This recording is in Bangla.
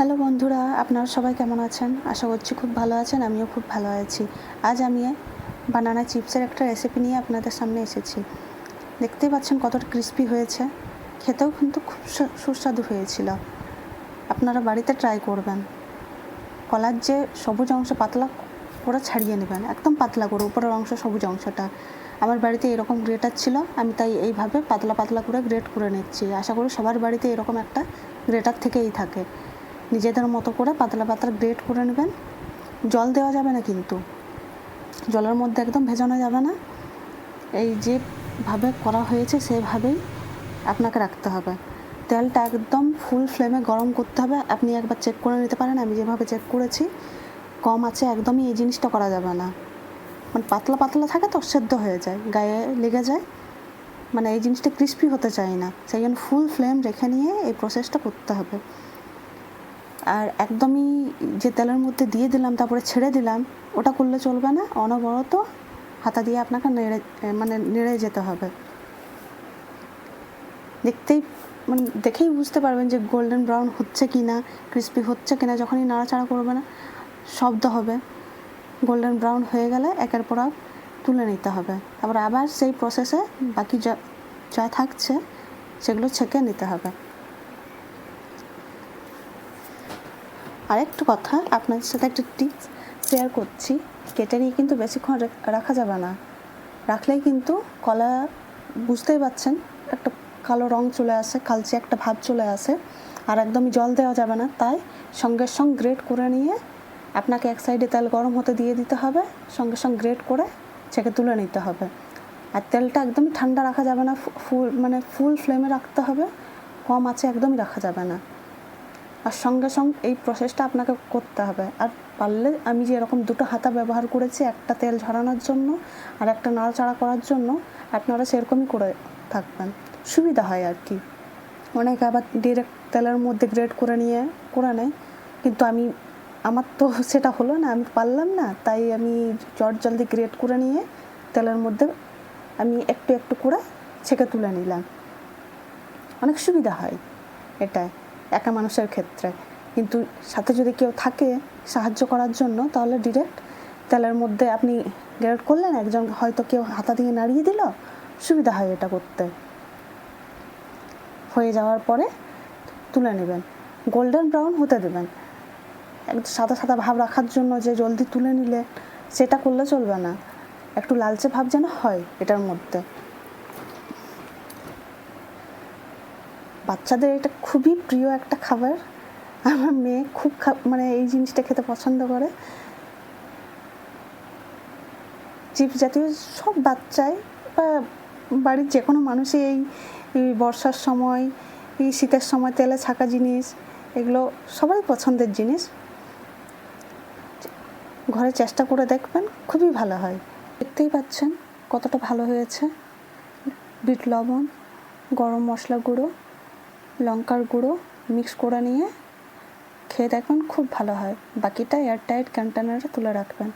হ্যালো বন্ধুরা, আপনারা সবাই কেমন আছেন? আশা করছি খুব ভালো আছেন, আমিও খুব ভালো আছি। আজ আমি বানানা চিপসের একটা রেসিপি নিয়ে আপনাদের সামনে এসেছি। দেখতেই পাচ্ছেন কতটা ক্রিস্পি হয়েছে। খেতেও কিন্তু খুব সুস্বাদু হয়েছিল। আপনারা বাড়িতে ট্রাই করবেন। কলার যে সবুজ অংশ পাতলা করে ছাড়িয়ে নেবেন, একদম পাতলা করে, উপরের অংশ সবুজ অংশটা। আমার বাড়িতে এরকম গ্রেটার ছিল, আমি তাই এইভাবে পাতলা পাতলা করে গ্রেট করে নিচ্ছি। আশা করি সবার বাড়িতে এরকম একটা গ্রেটার থেকেই থাকে। নিজেদের মতো করে পাতলা পাতলা গ্রেট করে নেবেন। জল দেওয়া যাবে না কিন্তু। জলের মধ্যে একদম ভেজানো যাবে না। এই যেভাবে করা হয়েছে সেভাবেই আপনাকে রাখতে হবে। তেলটা একদম ফুল ফ্লেমে গরম করতে হবে। আপনি একবার চেক করে নিতে পারেন। আমি যেভাবে চেক করেছি, কম আছে একদমই এই জিনিসটা করা যাবে না। মানে পাতলা পাতলা থাকে তো, সেদ্ধ হয়ে যায়, গায়ে লেগে যায়। মানে এই জিনিসটা ক্রিস্পি হতে চায় না। সেই জন্য ফুল ফ্লেম রেখে নিয়ে এই প্রসেসটা করতে হবে। আর একদমই যে তেলের মধ্যে দিয়ে দিলাম, তারপরে ছেড়ে দিলাম, ওটা করলে চলবে না। অনবরত হাতা দিয়ে আপনাকে নেড়ে মানে নেড়ে যেতে হবে। দেখতেই মানে দেখেই বুঝতে পারবেন যে গোল্ডেন ব্রাউন হচ্ছে কি না ক্রিস্পি হচ্ছে কি না যখনই নাড়াচাড়া করবে না, শব্দ হবে। গোল্ডেন ব্রাউন হয়ে গেলে একের পর তুলে নিতে হবে। তারপর আবার সেই প্রসেসে বাকি যা যা থাকছে, সেগুলো ছেঁকে নিতে হবে। আরেকটু কথা, আপনাদের সাথে একটা টিপস শেয়ার করছি, কেটে নিয়ে কিন্তু বেশিক্ষণ রাখা যাবে না। রাখলেই কিন্তু কলা বুঝতেই পাচ্ছেন, একটা কালো রং চলে আসে, কালচে একটা ভাব চলে আসে, আর একদমই জল দেওয়া যাবে না। তাই সঙ্গে সঙ্গে গ্রেট করে নিয়ে আপনাকে এক সাইডে তেল গরম হতে দিয়ে দিতে হবে, সঙ্গে সঙ্গে গ্রেট করে ছেঁকে তুলে নিতে হবে। আর তেলটা একদমই ঠান্ডা রাখা যাবে না ফুল মানে ফুল ফ্লেমে রাখতে হবে, কম আছে একদমই রাখা যাবে না। আর সঙ্গে সঙ্গে এই প্রসেসটা আপনাকে করতে হবে। আর পারলে আমি যে এরকম দুটো হাতা ব্যবহার করেছি, একটা তেল ঝরানোর জন্য আর একটা নাড়াচাড়া করার জন্য, আপনারা সেরকমই করে থাকবেন। সুবিধা হয় আর কি। অনেকে আবার ডিরেক্ট তেলের মধ্যে গ্রেড করে নিয়ে, করে নেয়। কিন্তু আমি, আমার তো সেটা হলো না, আমি পারলাম না। তাই আমি চট জলদি গ্রেড করে নিয়ে তেলের মধ্যে আমি একটু একটু করে ছেঁকে তুলে নিলাম। অনেক সুবিধা হয় এটাই। একা মানুষের ক্ষেত্রে। কিন্তু সাথে যদি কেউ থাকে সাহায্য করার জন্য, তাহলে ডিরেক্ট তেলের মধ্যে আপনি গ্রেড করলেন, একজন হয়তো কেউ হাতা দিয়ে নাড়িয়ে দিল, সুবিধা হয় এটা করতে। হয়ে যাওয়ার পরে তুলে নেবেন। গোল্ডেন ব্রাউন হতে দেবেন। একটু সাদা সাদা ভাব রাখার জন্য যে জলদি তুলে নিলে, সেটা করলে চলবে না। একটু লালচে ভাব যেন হয় এটার মধ্যে। বাচ্চাদের এটা খুবই প্রিয় একটা খাবার। আমার মেয়ে খুব মানে এই জিনিসটা খেতে পছন্দ করে। চিপস জাতীয় সব বাচ্চাই বা বাড়ির যে কোনো মানুষই এই বর্ষার সময়, এই শীতের সময় তেলে ছাকা জিনিস, এগুলো সবাই পছন্দের জিনিস। ঘরে চেষ্টা করে দেখবেন খুবই ভালো হয়। দেখতেই পাচ্ছেন কতটা ভালো হয়েছে। বিট লবণ, গরম মশলা গুঁড়ো। লঙ্কার গুঁড়ো মিক্স করে নিয়ে খেয়ে দেখুন খুব ভালো হয়। বাকিটা এয়ারটাইট কন্টেনারে তুলে রাখবেন।